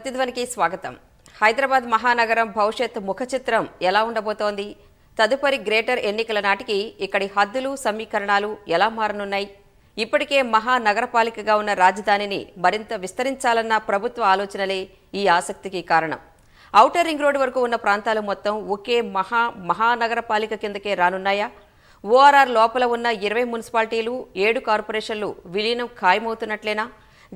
ప్రతిధ్వనికి స్వాగతం. హైదరాబాద్ మహానగరం భవిష్యత్ ముఖ చిత్రం ఎలా ఉండబోతోంది? తదుపరి గ్రేటర్ ఎన్నికల నాటికి ఇక్కడి హద్దులు సమీకరణాలు ఎలా మారనున్నాయి? ఇప్పటికే మహానగరపాలికగా ఉన్న రాజధానిని మరింత విస్తరించాలన్న ప్రభుత్వ ఆలోచనలే ఈ ఆసక్తికి కారణం. ఔటర్ రింగ్ రోడ్ వరకు ఉన్న ప్రాంతాలు మొత్తం ఒకే మహా మహానగరపాలిక కిందకే రానున్నాయా? ఓఆర్ఆర్ లోపల ఉన్న ఇరవై మున్సిపాలిటీలు ఏడు కార్పొరేషన్లు విలీనం ఖాయమవుతున్నట్లేనా?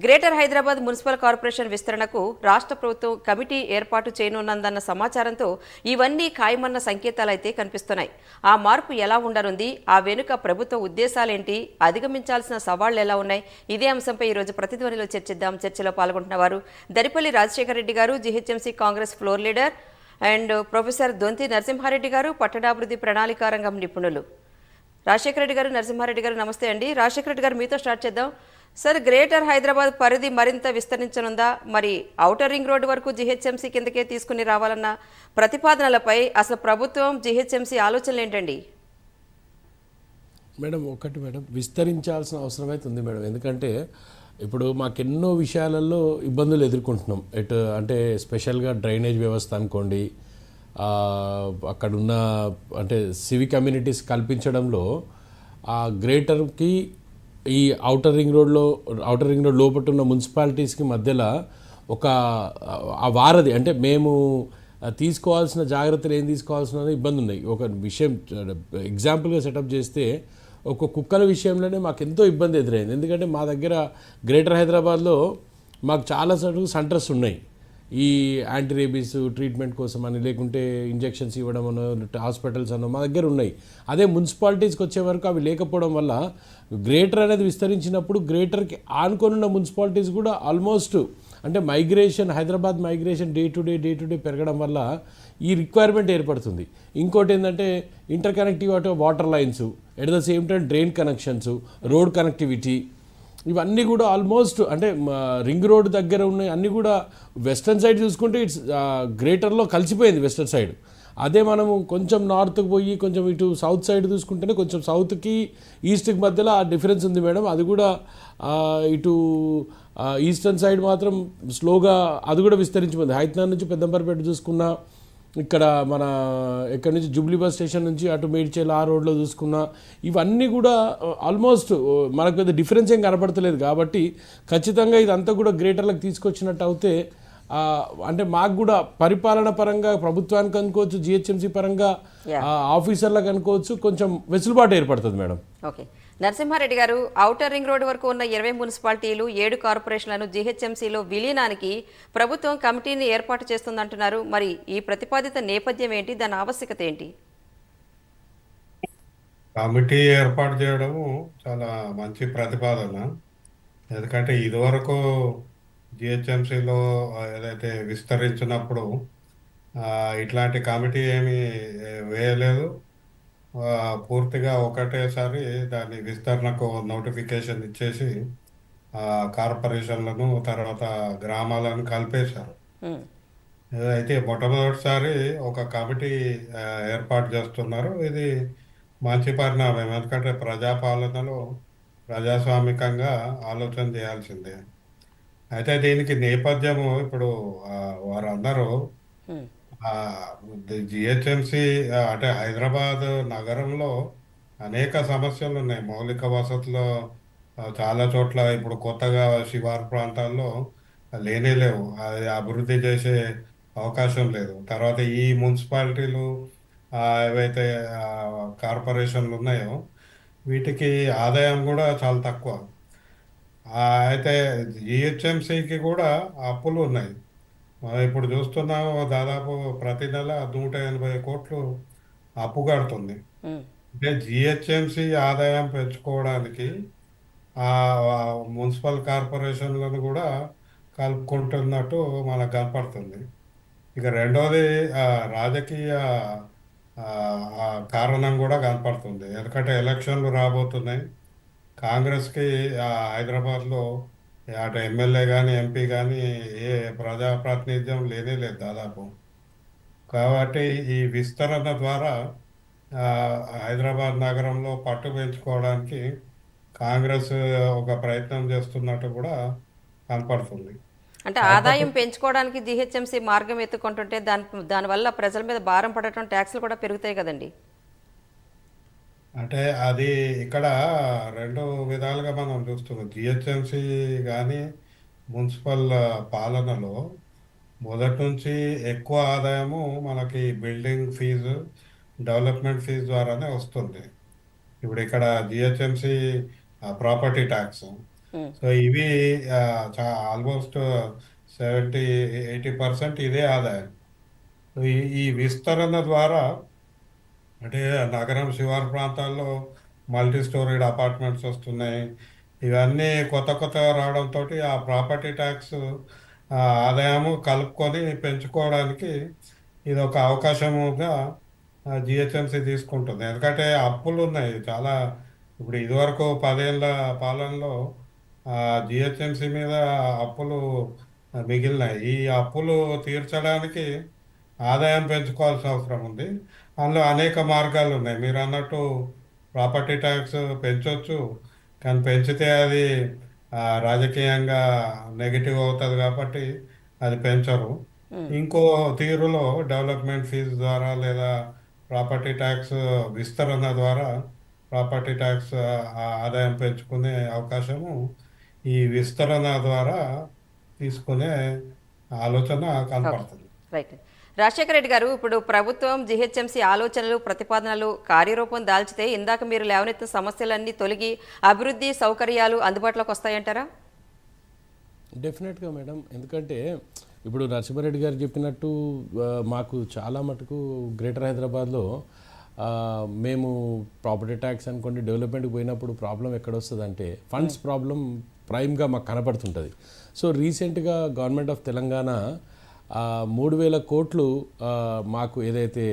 గ్రేటర్ హైదరాబాద్ మున్సిపల్ కార్పొరేషన్ విస్తరణకు రాష్ట్ర ప్రభుత్వం కమిటీ ఏర్పాటు చేయనున్నదన్న సమాచారంతో ఇవన్నీ ఖాయమన్న సంకేతాలైతే కనిపిస్తున్నాయి. ఆ మార్పు ఎలా ఉండనుంది? ఆ వెనుక ప్రభుత్వ ఉద్దేశాలేంటి? అధిగమించాల్సిన సవాళ్ళు ఎలా ఉన్నాయి? ఇదే అంశంపై ఈరోజు ప్రతిధ్వనిలో చర్చిద్దాం. చర్చలో పాల్గొంటున్న వారు Daripalli Rajasekhara Reddy garu GHMC Congress floor leader and professor Donthi Narasimha Reddy garu పట్టణాభివృద్ధి ప్రణాళికా రంగం నిపుణులు. రాజశేఖర రెడ్డి గారు నరసింహారెడ్డి గారు నమస్తే అండి. రాజశేఖర రెడ్డి గారు మీతో స్టార్ట్ చేద్దాం. సార్ గ్రేటర్ హైదరాబాద్ పరిధి మరింత విస్తరించనుందా? మరి ఔటర్ రింగ్ రోడ్డు వరకు జిహెచ్ఎంసీ కిందకే తీసుకుని రావాలన్న ప్రతిపాదనలపై అసలు ప్రభుత్వం జిహెచ్ఎంసీ ఆలోచనలు ఏంటండి మేడం ఒకటి మేడం విస్తరించాల్సిన అవసరం అయితే ఉంది మేడం. ఎందుకంటే ఇప్పుడు మాకెన్నో విషయాలలో ఇబ్బందులు ఎదుర్కొంటున్నాం. ఎటు అంటే స్పెషల్గా డ్రైనేజ్ వ్యవస్థ అనుకోండి అక్కడున్న అంటే సివిక్ కమ్యూనిటీస్ కల్పించడంలో ఆ గ్రేటర్కి ఈ ఔటర్ రింగ్ రోడ్లో ఔటర్ రింగ్ రోడ్ లోపల ఉన్న మున్సిపాలిటీస్కి మధ్యలో ఒక ఆ వారది అంటే మేము తీసుకోవాల్సిన జాగ్రత్తలు ఏం తీసుకోవాల్సిన ఇబ్బంది ఉన్నాయి ఒక విషయం ఎగ్జాంపుల్గా సెటప్ చేస్తే ఒక కుక్కల విషయంలోనే మాకు ఎంతో ఇబ్బంది ఎదురైంది. ఎందుకంటే మా దగ్గర గ్రేటర్ హైదరాబాద్లో మాకు చాలా సార్లు సెంటర్స్ ఉన్నాయి. ఈ యాంటీ రేబీస్ ట్రీట్మెంట్ కోసం అని లేకుంటే ఇంజెక్షన్స్ ఇవ్వడం అనో హాస్పిటల్స్ అనో మా దగ్గర ఉన్నాయి. అదే మున్సిపాలిటీస్కి వచ్చే వరకు అవి లేకపోవడం వల్ల గ్రేటర్ అనేది విస్తరించినప్పుడు గ్రేటర్కి ఆనుకొని ఉన్న మున్సిపాలిటీస్ కూడా ఆల్మోస్ట్ అంటే migration Hyderabad migration day to day day to day పెరగడం వల్ల ఈ రిక్వైర్మెంట్ ఏర్పడుతుంది. ఇంకోటి ఏంటంటే inter connective water lines at the same time drain connections road connectivity ఇవన్నీ కూడా ఆల్మోస్ట్ అంటే రింగ్ రోడ్ దగ్గర ఉన్నాయి అన్నీ కూడా వెస్టర్న్ సైడ్ చూసుకుంటే ఇట్స్ గ్రేటర్లో కలిసిపోయింది వెస్టర్న్ సైడ్ అదే మనము కొంచెం నార్త్కి పోయి కొంచెం ఇటు సౌత్ సైడ్ చూసుకుంటేనే కొంచెం సౌత్కి ఈస్ట్కి మధ్యలో ఆ డిఫరెన్స్ ఉంది మేడం. అది కూడా ఇటు ఈస్టర్న్ సైడ్ మాత్రం స్లోగా అది కూడా విస్తరించిపోయింది. హైదరాబాద్ నుంచి పెద్దంపరపేట చూసుకున్నా ఇక్కడ మన ఎక్కడి నుంచి? జూబ్లీ బస్ స్టేషన్ నుంచి అటు మేడ్చేల్ ఆ రోడ్లో చూసుకున్నా ఇవన్నీ కూడా ఆల్మోస్ట్ మనకు పెద్ద డిఫరెన్స్ ఏం కనపడతలేదు. కాబట్టి ఖచ్చితంగా ఇదంతా కూడా గ్రేటర్లకు తీసుకొచ్చినట్టు అయితే అంటే మాకు కూడా పరిపాలన పరంగా ప్రభుత్వానికి అనుకోవచ్చు జిహెచ్ఎంసీ పరంగా ఆఫీసర్లకు అనుకోవచ్చు కొంచెం వెసులుబాటు ఏర్పడుతుంది మేడం. ఓకే నరసింహారెడ్డి గారు ఔటర్ రింగ్ రోడ్డు వరకు ఉన్న ఇరవై మున్సిపాలిటీలు ఏడు కార్పొరేషన్లను జీహెచ్ఎంసీలో విలీనానికి ప్రభుత్వం కమిటీని ఏర్పాటు చేస్తుందంటున్నారు. మరి ఈ ప్రతిపాదిత నేపథ్యం ఏంటి? దాని ఆవశ్యకత ఏంటి? కమిటీ ఏర్పాటు చేయడం చాలా మంచి ప్రతిపాదన. ఎందుకంటే ఇదివరకు జిహెచ్ఎంసీలో ఏదైతే విస్తరించినప్పుడు ఇట్లాంటి కమిటీ ఏమీ వేయలేదు. పూర్తిగా ఒకటేసారి దాని విస్తరణకు నోటిఫికేషన్ ఇచ్చేసి ఆ, కార్పొరేషన్లను తర్వాత గ్రామాలను కలిపేశారు. అయితే మొట్టమొదటిసారి ఒక కమిటీ ఏర్పాటు చేస్తున్నారు. ఇది మంచి పరిణామం. ఎందుకంటే ప్రజాపాలనలో ప్రజాస్వామికంగా ఆలోచన చేయాల్సిందే. అయితే దీనికి నేపథ్యము ఇప్పుడు వారందరూ జిహెచ్ఎంసి అంటే హైదరాబాద్ నగరంలో అనేక సమస్యలు ఉన్నాయి. మౌలిక వసతులు చాలా చోట్ల ఇప్పుడు కొత్తగా శివారు ప్రాంతాల్లో లేనే లేవు. అది అభివృద్ధి చేసే అవకాశం లేదు. తర్వాత ఈ మున్సిపాలిటీలు ఏవైతే కార్పొరేషన్లు ఉన్నాయో వీటికి ఆదాయం కూడా చాలా తక్కువ. అయితే జిహెచ్ఎంసీకి కూడా అప్పులు ఉన్నాయి. మనం ఇప్పుడు చూస్తున్నాము దాదాపు ప్రతి నెల నూట ఎనభై కోట్లు అప్పు కడుతుంది. అంటే జిహెచ్ఎంసి ఆదాయం పెంచుకోవడానికి ఆ మున్సిపల్ కార్పొరేషన్లను కూడా కలుపుకుంటున్నట్టు మనకు కనపడుతుంది. ఇక రెండోది రాజకీయ కారణం కూడా కనపడుతుంది. ఎందుకంటే ఎలక్షన్లు రాబోతున్నాయి. కాంగ్రెస్కి హైదరాబాద్లో అటు ఎమ్మెల్యే కానీ ఎంపీ కానీ ఏ ప్రజాప్రాతినిధ్యం లేనే లేదు దాదాపు. కాబట్టి ఈ విస్తరణ ద్వారా హైదరాబాద్ నగరంలో పట్టు పెంచుకోవడానికి కాంగ్రెస్ ఒక ప్రయత్నం చేస్తున్నట్టు కూడా కనపడుతుంది. అంటే ఆదాయం పెంచుకోవడానికి జిహెచ్ఎంసీ మార్గం ఎత్తుకుంటుంటే దాని దానివల్ల ప్రజల మీద భారం పడటం ట్యాక్స్లు కూడా పెరుగుతాయి కదండి. అంటే అది ఇక్కడ రెండు విధాలుగా మనం చూస్తున్నాం. జిహెచ్ఎంసి కానీ మున్సిపల్ పాలనలో మొదటి నుంచి ఎక్కువ ఆదాయము మనకి బిల్డింగ్ ఫీజు డెవలప్మెంట్ ఫీజు ద్వారానే వస్తుంది. ఇప్పుడు ఇక్కడ జిహెచ్ఎంసి ప్రాపర్టీ ట్యాక్స్. సో ఇవి ఆల్మోస్ట్ సెవెంటీ ఎయిటీ పర్సెంట్ ఇదే ఆదాయం. ఈ విస్తరణ ద్వారా అంటే నగరం శివారు ప్రాంతాల్లో మల్టీ స్టోరీడ్ అపార్ట్మెంట్స్ వస్తున్నాయి. ఇవన్నీ కొత్త కొత్తగా రావడంతో ఆ ప్రాపర్టీ ట్యాక్స్ ఆదాయము కలుపుకొని పెంచుకోవడానికి ఇది ఒక అవకాశముగా జిహెచ్ఎంసి తీసుకుంటుంది. ఎందుకంటే అప్పులు ఉన్నాయి. చాలా ఇప్పుడు ఇదివరకు పదేళ్ళ పాలనలో జిహెచ్ఎంసి మీద అప్పులు మిగిలినాయి. ఈ అప్పులు తీర్చడానికి ఆదాయం పెంచుకోవాల్సిన అవసరం ఉంది. అందులో అనేక మార్గాలు ఉన్నాయి. మీరు అన్నట్టు ప్రాపర్టీ ట్యాక్స్ పెంచవచ్చు కానీ పెంచితే అది రాజకీయంగా నెగిటివ్ అవుతుంది కాబట్టి అది పెంచరు. ఇంకో తీరులో డెవలప్మెంట్ ఫీజు ద్వారా లేదా ప్రాపర్టీ ట్యాక్స్ విస్తరణ ద్వారా ప్రాపర్టీ ట్యాక్స్ ఆదాయం పెంచుకునే అవకాశము ఈ విస్తరణ ద్వారా తీసుకునే ఆలోచన కనపడుతుంది. రైట్. రాజశేఖర రెడ్డి గారు ఇప్పుడు ప్రభుత్వం జిహెచ్ఎంసీ ఆలోచనలు ప్రతిపాదనలు కార్యరూపం దాల్చితే ఇందాక మీరు లేవనెత్తిన సమస్యలన్నీ తొలగి అభివృద్ధి సౌకర్యాలు అందుబాటులోకి వస్తాయంటారా? డెఫినెట్గా మేడం. ఎందుకంటే ఇప్పుడు నరసింహారెడ్డి గారు చెప్పినట్టు మాకు చాలా మటుకు గ్రేటర్ హైదరాబాద్లో మేము ప్రాపర్టీ ట్యాక్స్ అనుకోండి డెవలప్మెంట్కి పోయినప్పుడు ప్రాబ్లం ఎక్కడ వస్తుందంటే ఫండ్స్ ప్రాబ్లం ప్రైమ్గా మాకు కనపడుతుంటుంది. సో రీసెంట్గా గవర్నమెంట్ ఆఫ్ తెలంగాణ మూడు వేల కోట్లు మాకు ఏదైతే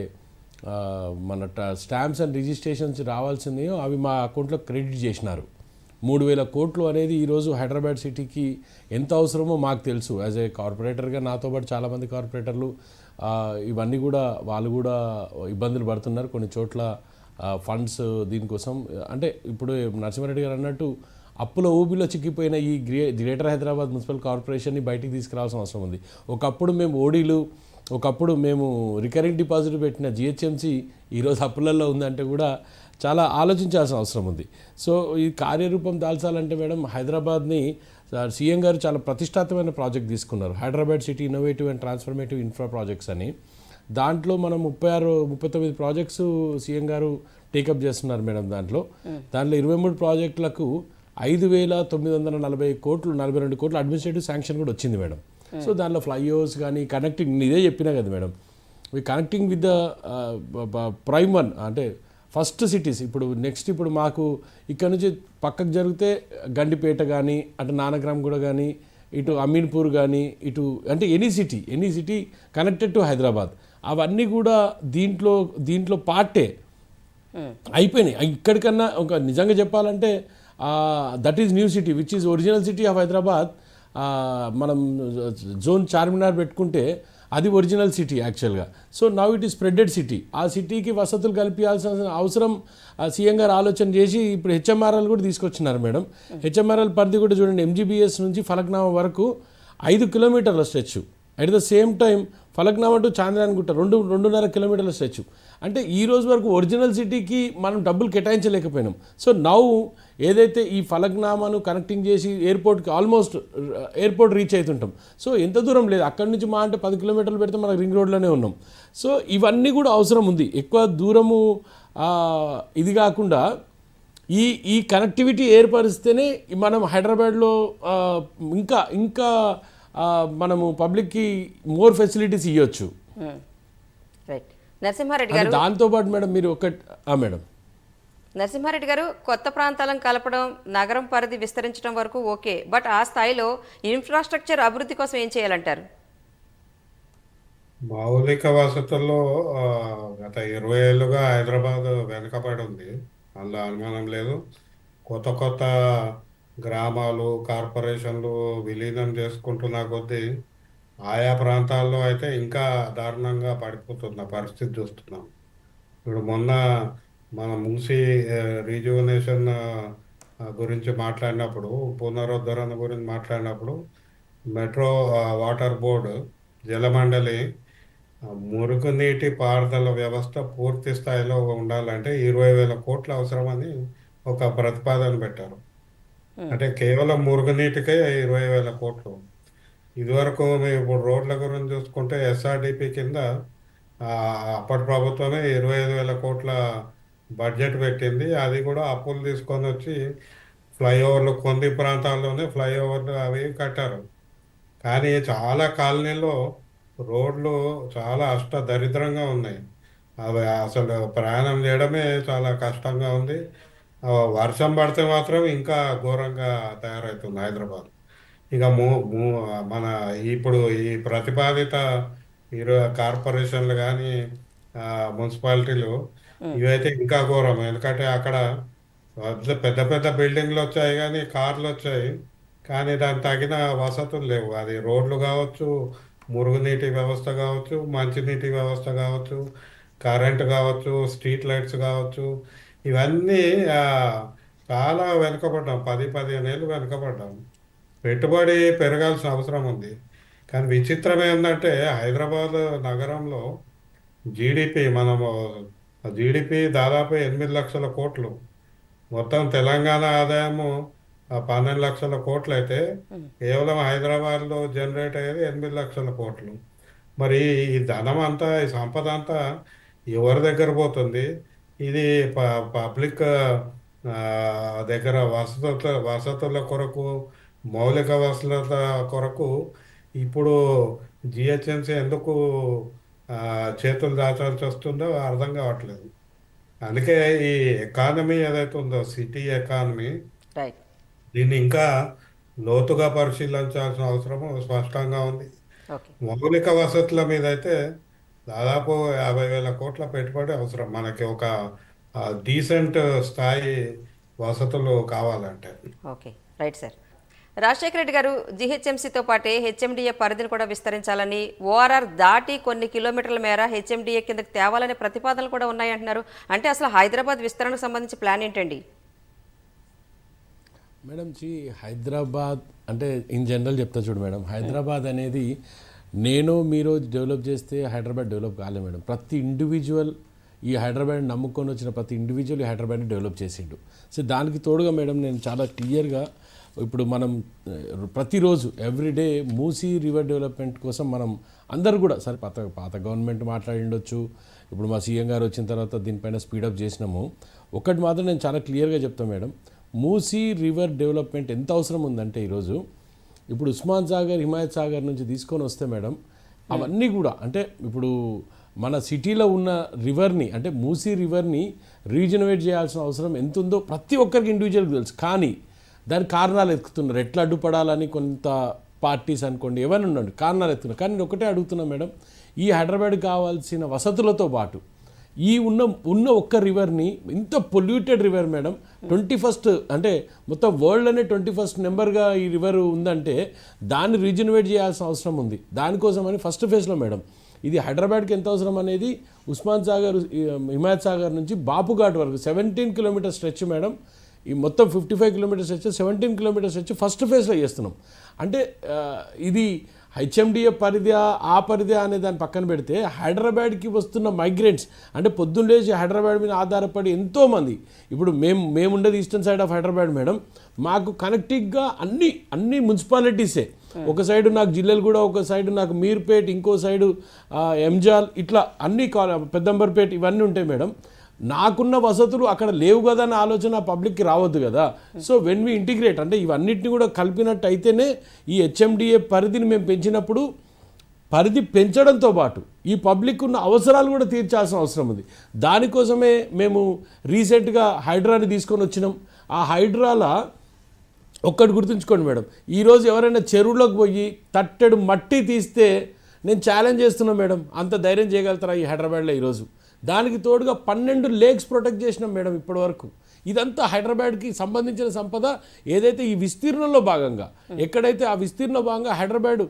మన స్టాంప్స్ అండ్ రిజిస్ట్రేషన్స్ రావాల్సిందో అవి మా అకౌంట్లో క్రెడిట్ చేసినారు. మూడు వేల కోట్లు అనేది ఈరోజు హైదరాబాద్ సిటీకి ఎంత అవసరమో మాకు తెలుసు. యాజ్ ఏ కార్పొరేటర్గా నాతో పాటు చాలామంది కార్పొరేటర్లు ఇవన్నీ కూడా వాళ్ళు కూడా ఇబ్బందులు పడుతున్నారు. కొన్ని చోట్ల ఫండ్స్ దీనికోసం అంటే ఇప్పుడు నరసింహారెడ్డి గారు అన్నట్టు అప్పుల ఊబిలో చిక్కిపోయిన ఈ గ్రే గ్రేటర్ హైదరాబాద్ మున్సిపల్ కార్పొరేషన్ని బయటికి తీసుకురావాల్సిన అవసరం ఉంది. ఒకప్పుడు మేము ఓడీలు ఒకప్పుడు మేము రికరింగ్ డిపాజిట్ పెట్టిన జిహెచ్ఎంసి ఈరోజు అప్పులలో ఉందంటే కూడా చాలా ఆలోచించాల్సిన అవసరం ఉంది. సో ఈ కార్యరూపం దాల్చాలంటే మేడం హైదరాబాద్ని సీఎం గారు చాలా ప్రతిష్టాత్మకమైన ప్రాజెక్ట్ తీసుకున్నారు. Hyderabad city innovative and transformative infra projects అని. దాంట్లో మనం ముప్పై ఆరు ముప్పై తొమ్మిది ప్రాజెక్ట్స్ సీఎం గారు టేకప్ చేస్తున్నారు మేడం దాంట్లో. దాంట్లో ఇరవై మూడు ప్రాజెక్టులకు ఐదు వేల తొమ్మిది వందల నలభై కోట్లు నలభై రెండు కోట్లు అడ్మినిస్ట్రేటివ్ శాంక్షన్ కూడా వచ్చింది మేడం. సో దాంట్లో ఫ్లైఓవర్స్ కానీ కనెక్టింగ్ ఇదే చెప్పినా కదా madam. Connecting with the prime one అంటే ఫస్ట్ సిటీస్ ఇప్పుడు నెక్స్ట్ ఇప్పుడు మాకు ఇక్కడ నుంచి పక్కకు జరిగితే గండిపేట కానీ అటు నానగ్రామ్ కూడా కానీ ఇటు అమీన్పూర్ కానీ ఇటు అంటే any city any city connected to Hyderabad. అవన్నీ కూడా దీంట్లో దీంట్లో పార్టే అయిపోయినాయి. అ- ఇక్కడికన్నా ఒక నిజంగా చెప్పాలంటే that is new city which is original city of Hyderabad మనం జోన్ చార్మినార్ పెట్టుకుంటే అది ఒరిజినల్ సిటీ యాక్చువల్గా so now it is spreaded city ఆ సిటీకి వసతులు కల్పించాల్సిన అవసరం సీఎం గారు ఆలోచన చేసి ఇప్పుడు హెచ్ఎంఆర్ఎల్ కూడా తీసుకొచ్చినారు మేడం. హెచ్ఎంఆర్ఎల్ పరిధి కూడా చూడండి ఎంజీబీఎస్ నుంచి ఫలక్నామా వరకు ఐదు కిలోమీటర్ల stretch at the same time Falaknuma to Chandrayangutta రెండు రెండున్నర కిలోమీటర్ల స్ట్రెచ్ అంటే ఈ రోజు వరకు ఒరిజినల్ సిటీకి మనం డబ్బులు కేటాయించలేకపోయినాం. సో నౌ ఏదైతే ఈ ఫలక్నామాను కనెక్టింగ్ చేసి ఎయిర్పోర్ట్కి ఆల్మోస్ట్ ఎయిర్పోర్ట్ రీచ్ అవుతుంటాం సో ఎంత దూరం లేదు. అక్కడి నుంచి మా అంటే పది కిలోమీటర్లు పెడితే మనకు రింగ్ రోడ్లోనే ఉన్నాం. సో ఇవన్నీ కూడా అవసరం ఉంది. ఎక్కువ దూరము ఇది కాకుండా ఈ ఈ కనెక్టివిటీ ఏర్పరిస్తేనే మనం హైదరాబాద్లో ఇంకా ఇంకా మనము పబ్లిక్కి మోర్ ఫెసిలిటీస్ ఇవ్వచ్చు నరసింహారెడ్డి గారు దాంతోపాటు మేడం మీరు ఒక మేడం. నరసింహారెడ్డి గారు కొత్త ప్రాంతాలను కలపడం నగరం పరిధి విస్తరించడం వరకు ఓకే. బట్ ఆ స్థాయిలో ఇన్ఫ్రాస్ట్రక్చర్ అభివృద్ధి కోసం ఏం చేయాలంటారు? మౌలిక వసతుల్లో గత ఇరవై ఏళ్ళుగా హైదరాబాద్ వెనుకబడి ఉంది అందులో అనుమానం లేదు. కొత్త కొత్త గ్రామాలు కార్పొరేషన్లు విలీనం చేసుకుంటున్న కొద్దీ ఆయా ప్రాంతాల్లో అయితే ఇంకా దారుణంగా పడిపోతున్న పరిస్థితి చూస్తున్నాం. ఇప్పుడు మొన్న మన మున్సి రీజువనేషన్ గురించి మాట్లాడినప్పుడు పునరుద్ధరణ గురించి మాట్లాడినప్పుడు మెట్రో వాటర్ బోర్డు జలమండలి మురుగునీటి పారుదల వ్యవస్థ పూర్తి స్థాయిలో ఉండాలంటే ఇరవై వేల కోట్లు అవసరమని ఒక ప్రతిపాదన పెట్టారు. అంటే కేవలం మురుగునీటికే ఇరవై వేల కోట్లు. ఇదివరకు మేము ఇప్పుడు రోడ్ల గురించి చూసుకుంటే ఎస్ఆర్డిపి కింద అప్పటి ప్రభుత్వమే ఇరవై ఐదు వేల కోట్ల బడ్జెట్ పెట్టింది. అది కూడా అప్పులు తీసుకొని వచ్చి ఫ్లైఓవర్లు కొన్ని ప్రాంతాల్లోనే ఫ్లైఓవర్లు అవి కట్టారు. కానీ చాలా కాలనీలో రోడ్లు చాలా అష్ట దరిద్రంగా ఉన్నాయి. అవి అసలు ప్రయాణం చేయడమే చాలా కష్టంగా ఉంది. వర్షం పడితే మాత్రం ఇంకా ఘోరంగా తయారవుతుంది హైదరాబాద్. ఇక మూ మన ఇప్పుడు ఈ ప్రతిపాదిత ఇరు కార్పొరేషన్లు కానీ మున్సిపాలిటీలు ఇవైతే ఇంకా ఘోరం. ఎందుకంటే అక్కడ పెద్ద పెద్ద బిల్డింగ్లు వచ్చాయి కానీ కార్లు వచ్చాయి కానీ దానికి తగిన వసతులు లేవు. అది రోడ్లు కావచ్చు మురుగునీటి వ్యవస్థ కావచ్చు మంచినీటి వ్యవస్థ కావచ్చు కరెంట్ కావచ్చు స్ట్రీట్ లైట్స్ కావచ్చు. ఇవన్నీ చాలా వెనుకబడ్డాం. పది పదిహేను ఏళ్ళు వెనుకబడ్డాం. పెట్టుబడి పెరగాల్సిన అవసరం ఉంది. కానీ విచిత్రం ఏంటంటే హైదరాబాద్ నగరంలో జీడిపి మనము జీడిపి దాదాపు ఎనిమిది లక్షల కోట్లు. మొత్తం తెలంగాణ ఆదాయము పన్నెండు లక్షల కోట్లు అయితే కేవలం హైదరాబాద్లో జనరేట్ అయ్యేది ఎనిమిది లక్షల కోట్లు. మరి ఈ ధనం అంతా ఈ సంపద అంతా ఎవరి దగ్గర పోతుంది? ఇది ప పబ్లిక్ దగ్గర వసతుల వసతుల కొరకు మౌలిక వసతుల కొరకు ఇప్పుడు జిహెచ్ఎంసీ ఎందుకు చేతులు దాచాల్సి వస్తుందో అర్థం కావట్లేదు. అందుకే ఈ ఎకానమీ ఏదైతే ఉందో సిటీ ఎకానమీ దీన్ని ఇంకా లోతుగా పరిశీలించాల్సిన అవసరం స్పష్టంగా ఉంది. మౌలిక వసతుల మీద అయితే దాదాపు యాభై వేల కోట్ల పెట్టుబడి అవసరం. మనకి ఒక డీసెంట్ స్థాయి వసతులు కావాలంటే. Okay right sir Rajashekara Reddy గారు జిహెచ్ఎంసీతో పాటే హెచ్ఎండిఏ పరిధిని కూడా విస్తరించాలని ఓఆర్ఆర్ దాటి కొన్ని కిలోమీటర్ల మేర హెచ్ఎండిఏ కిందకి తేవాలనే ప్రతిపాదనలు కూడా ఉన్నాయంటున్నారు. అంటే అసలు హైదరాబాద్ విస్తరణకు సంబంధించి ప్లాన్ ఏంటండి? మేడం జీ హైదరాబాద్ అంటే ఇన్ జనరల్ చెప్తా చూడు మేడం. హైదరాబాద్ అనేది నేను మీరు డెవలప్ చేస్తే హైదరాబాద్ డెవలప్ కాలే మేడం. ప్రతి ఇండివిజువల్ ఈ హైదరాబాద్ నమ్ముకొని వచ్చిన ప్రతి ఇండివిజువల్ ఈ హైదరాబాద్ని డెవలప్ చేసిండు. సో దానికి తోడుగా మేడం నేను చాలా క్లియర్గా ఇప్పుడు మనం ప్రతిరోజు ఎవ్రీడే మూసీ రివర్ డెవలప్మెంట్ కోసం మనం అందరు కూడా సరే పాత పాత గవర్నమెంట్ మాట్లాడి ఉండొచ్చు ఇప్పుడు మా సీఎం గారు వచ్చిన తర్వాత దీనిపైన స్పీడప్ చేసినాము. ఒకటి మాత్రం నేను చాలా క్లియర్గా చెప్తాను మేడం. మూసీ రివర్ డెవలప్మెంట్ ఎంత అవసరం ఉందంటే ఈరోజు ఇప్పుడు ఉస్మాన్ సాగర్ హిమాయత్ సాగర్ నుంచి తీసుకొని వస్తే మేడం అవన్నీ కూడా అంటే ఇప్పుడు మన సిటీలో ఉన్న రివర్ని అంటే మూసీ రివర్ని రీజనరేట్ చేయాల్సిన అవసరం ఎంత ఉందో ప్రతి ఒక్కరికి ఇండివిజువల్కి తెలుసు. కానీ దాని కారణాలు ఎత్తుకుతున్నారు. ఎట్లా అడ్డుపడాలని కొంత పార్టీస్ అనుకోండి ఎవరైనా ఉండండి కారణాలు ఎత్తున్నారు కానీ నేను ఒకటే అడుగుతున్నా మేడం ఈ హైదరాబాద్ కావాల్సిన వసతులతో పాటు ఈ ఉన్న ఉన్న ఒక్క రివర్ని ఇంత polluted river madam twenty first అంటే మొత్తం వరల్డ్లోనే ట్వంటీ ఫస్ట్ నెంబర్గా ఈ రివర్ ఉందంటే దాన్ని రీజనవేట్ చేయాల్సిన అవసరం ఉంది. దానికోసమని ఫస్ట్ ఫేజ్లో మేడం ఇది హైదరాబాద్కి ఎంత అవసరం అనేది ఉస్మాన్ సాగర్ హిమాయత్ సాగర్ నుంచి బాపుఘాట్ వరకు సెవెంటీన్ కిలోమీటర్ స్ట్రెచ్ మేడం ఈ మొత్తం ఫిఫ్టీ ఫైవ్ కిలోమీటర్స్ వచ్చి సెవెంటీన్ కిలోమీటర్స్ వచ్చి ఫస్ట్ ఫేజ్లో చేస్తున్నాం. అంటే ఇది హెచ్ఎండిఏ పరిధి ఆ పరిధి అనే దాన్ని పక్కన పెడితే హైదరాబాద్కి వస్తున్న మైగ్రెంట్స్ అంటే పొద్దున్న లేచి హైదరాబాద్ మీద ఆధారపడి ఎంతోమంది ఇప్పుడు మేము మేము ఉండేది eastern side of Hyderabad madam. మాకు కనెక్టివ్గా అన్ని అన్ని మున్సిపాలిటీసే. ఒక సైడ్ నాకు జిల్లెలు కూడా ఒక సైడ్ నాకు మీర్పేట్ ఇంకో సైడు ఎంజాల్ ఇట్లా అన్ని కా- పెద్దంబర్పేట్ ఇవన్నీ ఉంటాయి మేడం. నాకున్న వసతులు అక్కడ లేవు కదా అన్న ఆలోచన పబ్లిక్కి రావద్దు కదా. సో వెన్ వి ఇంటిగ్రేట్ అంటే ఇవన్నిటిని కూడా కలిపినట్టు అయితేనే ఈ హెచ్ఎండిఏ పరిధిని మేము పెంచినప్పుడు పరిధి పెంచడంతో పాటు ఈ పబ్లిక్ ఉన్న అవసరాలు కూడా తీర్చాల్సిన అవసరం ఉంది. దానికోసమే మేము రీసెంట్గా హైడ్రాని తీసుకొని వచ్చినాం. ఆ హైడ్రాల ఒక్కటి గుర్తుంచుకోండి మేడం. ఈరోజు ఎవరైనా చెరువులోకి పోయి తట్టెడు మట్టి తీస్తే నేను ఛాలెంజ్ చేస్తున్నా మేడం. అంత ధైర్యం చేయగలుగుతారా ఈ హైదరాబాద్లో ఈరోజు? దానికి తోడుగా పన్నెండు లేక్స్ ప్రొటెక్ట్ చేసినాం మేడం ఇప్పటివరకు. ఇదంతా హైదరాబాద్కి సంబంధించిన సంపద ఏదైతే ఈ విస్తీర్ణంలో భాగంగా ఎక్కడైతే ఆ విస్తీర్ణ భాగంగా హైదరాబాద్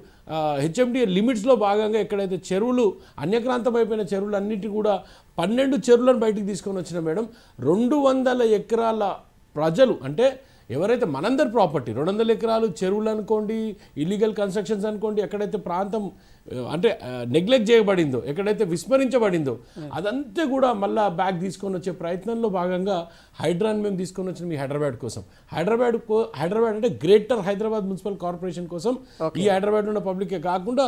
హెచ్ఎండి లిమిట్స్లో భాగంగా ఎక్కడైతే చెరువులు అన్యక్రాంతమైపోయిన చెరువులు అన్నిటి కూడా పన్నెండు చెరువులను బయటికి తీసుకొని వచ్చిన మేడం రెండు వందల ఎకరాల ప్రజలు అంటే ఎవరైతే మనందరి ప్రాపర్టీ రెండు వందల ఎకరాలు చెరువులు అనుకోండి ఇల్లీగల్ కన్స్ట్రక్షన్స్ అనుకోండి ఎక్కడైతే ప్రాంతం అంటే నెగ్లెక్ట్ చేయబడిందో ఎక్కడైతే విస్మరించబడిందో అదంతా కూడా మళ్ళా బ్యాక్ తీసుకొని వచ్చే ప్రయత్నంలో భాగంగా హైడ్రాన్ మేము తీసుకొని వచ్చిన మీ హైదరాబాద్ కోసం. హైదరాబాద్ హైదరాబాద్ అంటే గ్రేటర్ హైదరాబాద్ మున్సిపల్ కార్పొరేషన్ కోసం ఈ హైదరాబాద్ ఉన్న పబ్లికే కాకుండా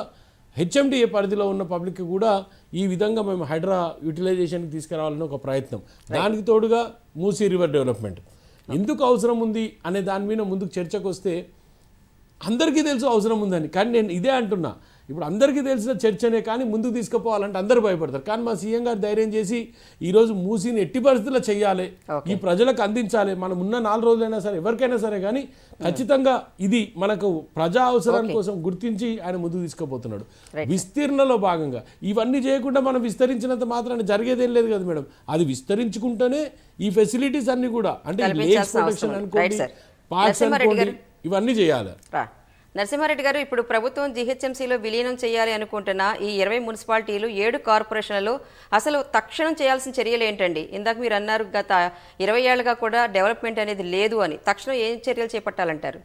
హెచ్ఎండిఏ పరిధిలో ఉన్న పబ్లిక్ కూడా ఈ విధంగా మేము హైడ్రా యూటిలైజేషన్కి తీసుకురావాలని ఒక ప్రయత్నం. దానికి తోడుగా మూసీ రివర్ డెవలప్మెంట్. ఎందుకు అవసరం ఉంది అనే దాని మీద ముందుకు చర్చకు వస్తే అందరికీ తెలుసు అవసరం ఉందని. కానీ నేను ఇదే అంటున్నా. ఇప్పుడు అందరికీ తెలిసిన చర్చనే కానీ ముందుకు తీసుకుపోవాలంటే అందరూ భయపడతారు. కానీ మా సీఎం గారు ధైర్యం చేసి ఈరోజు మూసిని ఎట్టి పరిస్థితుల్లో చేయాలి. ఈ ప్రజలకు అందించాలి. మనం ఉన్న నాలుగు రోజులైనా సరే ఎవరికైనా సరే కానీ ఖచ్చితంగా ఇది మనకు ప్రజా అవసరం కోసం గుర్తించి ఆయన ముందుకు తీసుకుపోతున్నాడు. విస్తీర్ణలో భాగంగా. ఇవన్నీ చేయకుండా మనం విస్తరించినంత మాత్రాన జరిగేదేం లేదు కదా మేడం. అది విస్తరించుకుంటేనే ఈ ఫెసిలిటీస్ అన్ని కూడా అంటే ప్రొటెక్షన్. అనుకోండి. పార్క్స్ అనుకోండి ఇవన్నీ చేయాలి. నరసింహారెడ్డి గారు ఇప్పుడు ప్రభుత్వం జీహెచ్ఎంసీలో విలీనం చేయాలి అనుకుంటున్న ఈ ఇరవై మున్సిపాలిటీలు ఏడు కార్పొరేషన్లలో అసలు తక్షణం చేయాల్సిన చర్యలు ఏంటండి? ఇందాక మీరు అన్నారు గత ఇరవై ఏళ్ళుగా కూడా డెవలప్మెంట్ అనేది లేదు అని. తక్షణం ఏం చర్యలు చేపట్టాలంటారు?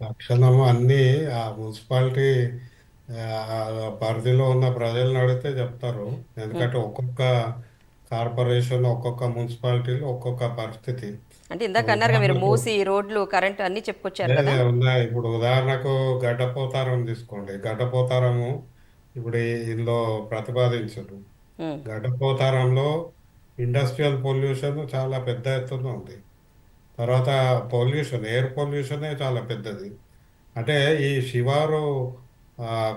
తక్షణం అన్ని ఆ మున్సిపాలిటీ పరిధిలో ఉన్న ప్రజలను అడిగితే చెప్తారు. ఎందుకంటే ఒక్కొక్క కార్పొరేషన్ ఒక్కొక్క మున్సిపాలిటీలో ఒక్కొక్క పరిస్థితి. అంటే ఇందాక అన్నారు మీరు మూసి రోడ్లు కరెంటు అన్ని చెప్పుకొచ్చారు కదా. ఉన్నాయి. ఇప్పుడు ఉదాహరణకు గడ్డపోతారం తీసుకోండి. గడ్డపోతారము ఇప్పుడు ఇందులో ప్రతిపాదించారు. గడ్డపోతారంలో ఇండస్ట్రియల్ పొల్యూషన్ చాలా పెద్ద ఎత్తున ఉంది. తర్వాత పొల్యూషన్ ఎయిర్ పొల్యూషనే చాలా పెద్దది. అంటే ఈ శివారు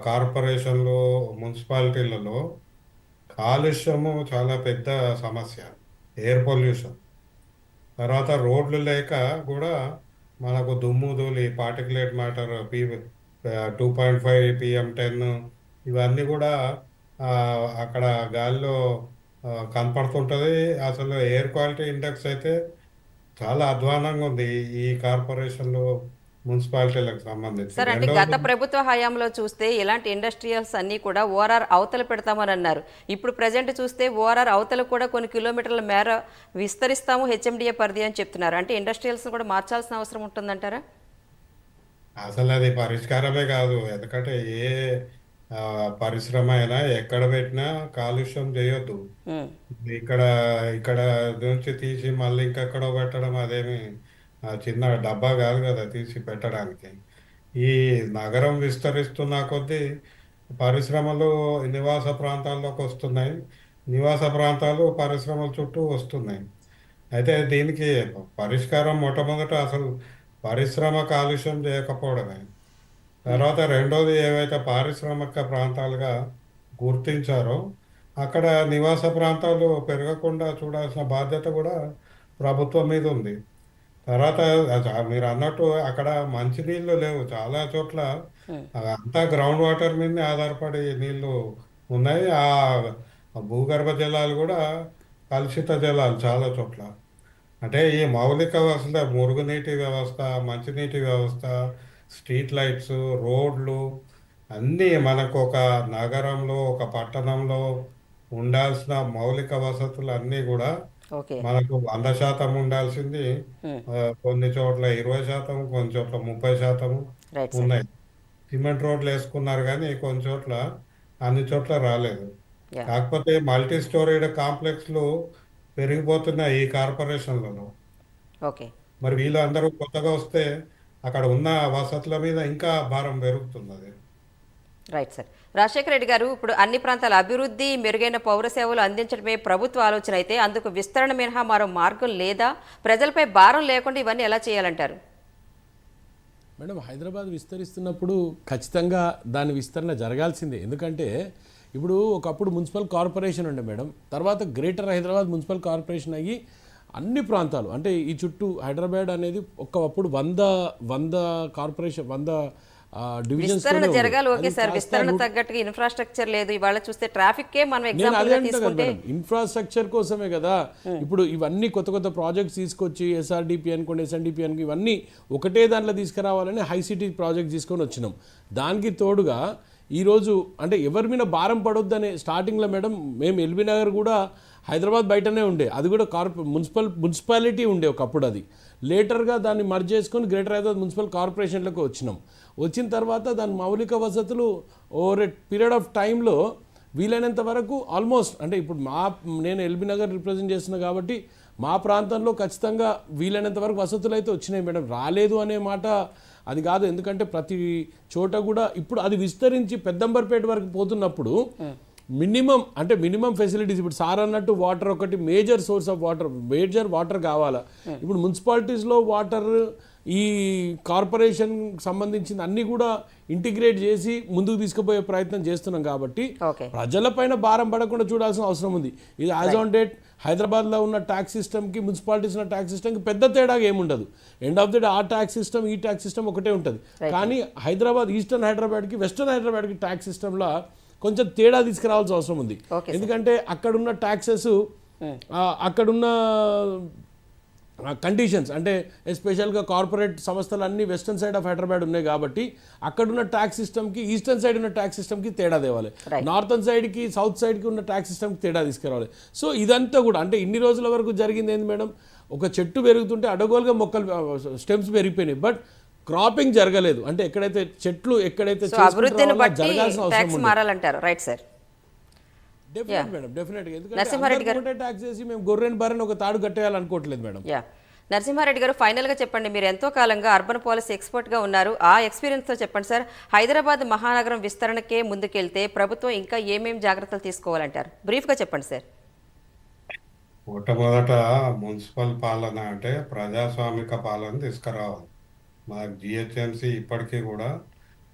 కార్పొరేషన్లు మున్సిపాలిటీలలో కాలుష్యము చాలా పెద్ద సమస్య. ఎయిర్ పొల్యూషన్ తర్వాత రోడ్లు లేక కూడా మనకు దుమ్ము ధూళి particulate matter P two point five PM ten ఇవన్నీ కూడా అక్కడ గాలిలో కనపడుతుంటుంది కనపడుతుంటది. అసలు ఎయిర్ క్వాలిటీ ఇండెక్స్ అయితే చాలా అధ్వానంగా ఉంది. ఈ- కార్పొరేషన్లో మున్సిపాలిటీలకు సంబంధించి. సార్ అంటే గత ప్రభుత్వ హయాంలో చూస్తే ఇలాంటి ఇండస్ట్రియల్స్ అన్నీ కూడా ఓఆర్ఆర్ అవతల పెడతామని అన్నారు. ఇప్పుడు ప్రజెంట్ చూస్తే ఓఆర్ఆర్ అవతల కూడా కొన్ని కిలోమీటర్ల మేర విస్తరిస్తాము హెచ్ఎండిఏ పరిధి అని చెప్తున్నారు. అంటే ఇండస్ట్రియల్స్ కూడా మార్చాల్సిన అవసరం ఉంటుందంటారా? అసలు అది పరిష్కారమే కాదు. ఎందుకంటే ఏ ఆ, పరిశ్రమ అయినా ఎక్కడ పెట్టినా కాలుష్యం చేయొద్దు. ఇక్కడ ఇక్కడ నుంచి తీసి మళ్ళీ ఇంకెక్కడో పెట్టడం అదేమి చిన్న డబ్బా కాదు కదా తీసి పెట్టడానికి ఈ నగరం విస్తరిస్తున్న కొద్దీ పరిశ్రమలు నివాస ప్రాంతాల్లోకి వస్తున్నాయి. నివాస ప్రాంతాలు పరిశ్రమల చుట్టూ వస్తున్నాయి. అయితే దీనికి పరిష్కారం మొట్టమొదట అసలు పరిశ్రమ కాలుష్యం చేయకపోవడమే. తర్వాత రెండోది ఏవైతే పారిశ్రామిక ప్రాంతాలుగా గుర్తించారో అక్కడ నివాస ప్రాంతాలు పెరగకుండా చూడాల్సిన బాధ్యత కూడా ప్రభుత్వం మీద ఉంది. తర్వాత మీరు అన్నట్టు అక్కడ మంచినీళ్ళు లేవు. చాలా చోట్ల అంతా గ్రౌండ్ వాటర్ మీదనే ఆధారపడి నీళ్ళు ఉన్నాయి. ఆ భూగర్భ జలాలు కూడా కలుషిత జలాలు చాలా చోట్ల. అంటే ఈ మౌలిక వసతుల మురుగునీటి వ్యవస్థ మంచినీటి వ్యవస్థ స్ట్రీట్ లైట్స్ రోడ్లు అన్నీ మనకు ఒక నగరంలో ఒక పట్టణంలో ఉండాల్సిన మౌలిక వసతులు అన్నీ కూడా ఓకే. మనకు వంద శాతం ఉండాల్సింది కొన్ని చోట్ల ఇరవై శాతం కొన్ని చోట్ల ముప్పై శాతం రైట్ సార్. ఉన్నాయి. సిమెంట్ రోడ్లు వేసుకున్నారు కానీ కొన్ని చోట్ల అన్ని చోట్ల రాలేదు. కాకపోతే మల్టీ స్టోరీడ్ కాంప్లెక్స్లు పెరిగిపోతున్నాయి ఈ కార్పొరేషన్లలో. ఓకే. మరి వీళ్ళందరూ కొత్తగా వస్తే అక్కడ ఉన్న వసతుల మీద ఇంకా భారం పెరుగుతున్నది. Right sir. రాజశేఖర రెడ్డి గారు ఇప్పుడు అన్ని ప్రాంతాల అభివృద్ధి మెరుగైన పౌర సేవలు అందించడమే ప్రభుత్వ ఆలోచన అయితే అందుకు విస్తరణ మినహా మరో మార్గం లేదా? ప్రజలపై భారం లేకుండా ఇవన్నీ ఎలా చేయాలంటారు? మేడం హైదరాబాద్ విస్తరిస్తున్నప్పుడు ఖచ్చితంగా దాని విస్తరణ జరగాల్సిందే. ఎందుకంటే ఇప్పుడు ఒకప్పుడు మున్సిపల్ కార్పొరేషన్ ఉండే మేడం. తర్వాత గ్రేటర్ హైదరాబాద్ మున్సిపల్ కార్పొరేషన్ అయ్యి అన్ని ప్రాంతాలు అంటే ఈ చుట్టూ హైదరాబాద్ అనేది ఒకప్పుడు వంద వంద కార్పొరేషన్ వంద విస్తరణ జరగాలి. ఓకే సార్ విస్తరణ తగ్గట్టుగా ఇన్ఫ్రాస్ట్రక్చర్ లేదు. ఇవాళ చూస్తే ట్రాఫిక్ మనం ఎగ్జాంపుల్ తీసుకుంటే ఇన్ఫ్రాస్ట్రక్చర్ కోసమే కదా. ఇప్పుడు ఇవన్నీ కొత్త కొత్త ప్రాజెక్ట్స్ తీసుకొచ్చి ఎస్ఆర్డిపి అనుకోండి ఎస్ఎన్డిపి అనుకో ఇవన్నీ ఒకటే దాంట్లో తీసుకురావాలని హై సిటీ ప్రాజెక్ట్ తీసుకొని వచ్చినాం. దానికి తోడుగా ఈరోజు అంటే ఎవరి మీద భారం పడొద్దనే స్టార్టింగ్లో మేడం మేము ఎల్బీ నగర్ కూడా హైదరాబాద్ బయటనే ఉండే. అది కూడా కార్పొ మున్సిపల్ మున్సిపాలిటీ ఉండే ఒకప్పుడు అది. లేటర్గా దాన్ని మర్జ్ చేసుకొని గ్రేటర్ హైదరాబాద్ మున్సిపల్ కార్పొరేషన్లోకి వచ్చినాం. వచ్చిన తర్వాత దాని మౌలిక వసతులు ఓవర్ ఎ పీరియడ్ ఆఫ్ టైంలో వీలైనంత వరకు ఆల్మోస్ట్ అంటే ఇప్పుడు మా నేను ఎల్బీ నగర్ రిప్రజెంట్ చేస్తున్నా కాబట్టి మా ప్రాంతంలో ఖచ్చితంగా వీలైనంత వరకు వసతులు అయితే వచ్చినాయి మేడం. రాలేదు అనే మాట అది కాదు. ఎందుకంటే ప్రతి చోట కూడా ఇప్పుడు అది విస్తరించి పెద్దంబర్పేట వరకు పోతున్నప్పుడు మినిమం అంటే మినిమం ఫెసిలిటీస్ ఇప్పుడు సార్ అన్నట్టు వాటర్ ఒకటి major source of water major water కావాలా? ఇప్పుడు మున్సిపాలిటీస్లో వాటర్ ఈ కార్పొరేషన్ సంబంధించిన అన్ని కూడా ఇంటిగ్రేట్ చేసి ముందుకు తీసుకుపోయే ప్రయత్నం చేస్తున్నాం కాబట్టి ప్రజలపైన భారం పడకుండా చూడాల్సిన అవసరం ఉంది. ఇది యాజ్ ఆన్ డేట్ హైదరాబాద్లో ఉన్న ట్యాక్స్ సిస్టమ్కి మున్సిపాలిటీస్ ఉన్న ట్యాక్స్ సిస్టమ్కి పెద్ద తేడాగా ఏముండదు. ఎండ్ ఆఫ్ ది డే ఆ ట్యాక్స్ సిస్టమ్ ఈ ట్యాక్స్ సిస్టమ్ ఒకటే ఉంటుంది. కానీ హైదరాబాద్ ఈస్టర్న్ హైదరాబాద్కి వెస్టర్న్ హైదరాబాద్కి ట్యాక్స్ సిస్టంలో కొంచెం తేడా తీసుకురావాల్సిన అవసరం ఉంది. ఎందుకంటే అక్కడున్న ట్యాక్సెస్ అక్కడున్న కండిషన్స్ అంటే ఎస్పెషల్గా కార్పొరేట్ సంస్థలు అన్ని వెస్టర్న్ సైడ్ ఆఫ్ హైదరాబాద్ ఉన్నాయి కాబట్టి అక్కడున్న ట్యాక్స్ సిస్టమ్కి ఈస్టర్న్ సైడ్ ఉన్న ట్యాక్స్ సిస్టమ్కి తేడా తేవాలి. నార్థన్ సైడ్కి సౌత్ సైడ్కి ఉన్న ట్యాక్స్ సిస్టమ్కి తేడా తీసుకురావాలి. సో ఇదంతా కూడా అంటే ఇన్ని రోజుల వరకు జరిగింది ఏంది మేడం? ఒక చెట్టు పెరుగుతుంటే అడగోలుగా మొక్కలు స్టెమ్స్ పెరిగిపోయినాయి. బట్ క్రాపింగ్ జరగలేదు. అంటే ఎక్కడైతే చెట్లు ఎక్కడైతే జరగాల్సిన అవసరం right sir definite madam definite Narasimha Reddy garu. ఎందుకంటే ట్యాక్స్ చేసి మేము గొర్రెని బారని ఒక తాడు కట్టేయాలనుకోవట్లేదు మేడం యా నరసింహారెడ్డి గారు ఫైనల్గా చెప్పండి. మీరు ఎంతో కాలంగా అర్బన్ పాలసీ ఎక్స్పర్ట్గా ఉన్నారు. ఆ ఎక్స్పీరియన్స్తో చెప్పండి సార్ హైదరాబాద్ మహానగరం విస్తరణకే ముందుకెళ్తే ప్రభుత్వం ఇంకా ఏమేం జాగ్రత్తలు తీసుకోవాలంటారు? బ్రీఫ్గా చెప్పండి సార్ మొట్టమొదట మున్సిపల్ పాలన అంటే ప్రజాస్వామిక పాలన తీసుకురావాలి. మన జిహెచ్ఎంసి ఇప్పటికీ కూడా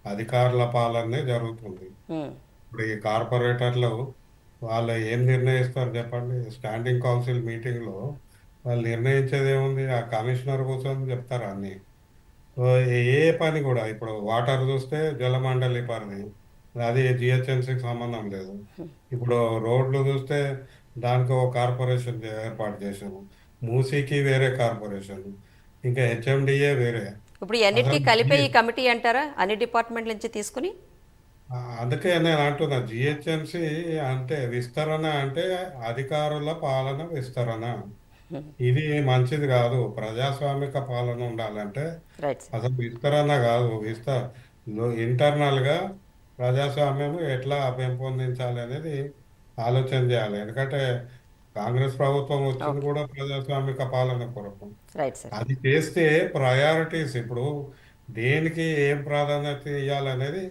అధికారుల పాలనే జరుగుతుంది. ఉమ్, ఇప్పుడు ఈ కార్పొరేటర్లు వాళ్ళు ఏం నిర్ణయిస్తారు చెప్పండి? స్టాండింగ్ కౌన్సిల్ మీటింగ్లో వాళ్ళు నిర్ణయించేది ఏముంది ఆ కమిషనర్ కూర్చొని చెప్తారు అన్ని? ఏ పని కూడా ఇప్పుడు వాటర్ చూస్తే జలమండలి పరిధి. అది జిహెచ్ఎంసీకి సంబంధం లేదు. ఇప్పుడు రోడ్లు చూస్తే దానికి ఒక కార్పొరేషన్ ఏర్పాటు చేశాము మూసీకి వేరే కార్పొరేషన్. ఇంకా హెచ్ఎండిఏ వేరే. ఇప్పుడు ఇవన్నిటికీ కలిపే ఈ కమిటీ అంటారా? అన్ని డిపార్ట్మెంట్ల నుంచి తీసుకుని? ఆ, అందుకే నేను అంటున్నా జిహెచ్ఎంసి అంటే విస్తరణ అంటే అధికారుల పాలన విస్తరణ. ఇది మంచిది కాదు. ప్రజాస్వామిక పాలన ఉండాలంటే రైట్ సార్ అసలు విస్తరణ కాదు. విస్త ఇంటర్నల్గా ప్రజాస్వామ్యం ఎట్లా పెంపొందించాలి అనేది ఆలోచన చేయాలి. ఎందుకంటే కాంగ్రెస్ ప్రభుత్వం వచ్చింది కూడా ప్రజాస్వామిక పాలన కొరకు. రైట్ సార్ అది చేస్తే ప్రయారిటీస్ ఇప్పుడు దేనికి ఏం ప్రాధాన్యత ఇవ్వాలనేది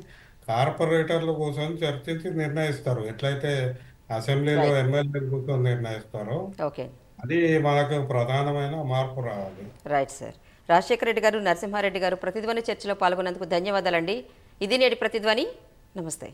కార్పొరేటర్ల కోసం చర్చించి నిర్ణయిస్తారు. ఎట్లయితే అసెంబ్లీలో ఎమ్మెల్యేలు కూర్చొని నిర్ణయిస్తారో ఓకే అది మనకు ప్రధానమైన మార్పు రావాలి. రైట్ సార్ రాజశేఖర రెడ్డి గారు నరసింహారెడ్డి గారు ప్రతిధ్వని చర్చలో పాల్గొన్నందుకు ధన్యవాదాలండి. ఇది నేటి ప్రతిధ్వని. నమస్తే.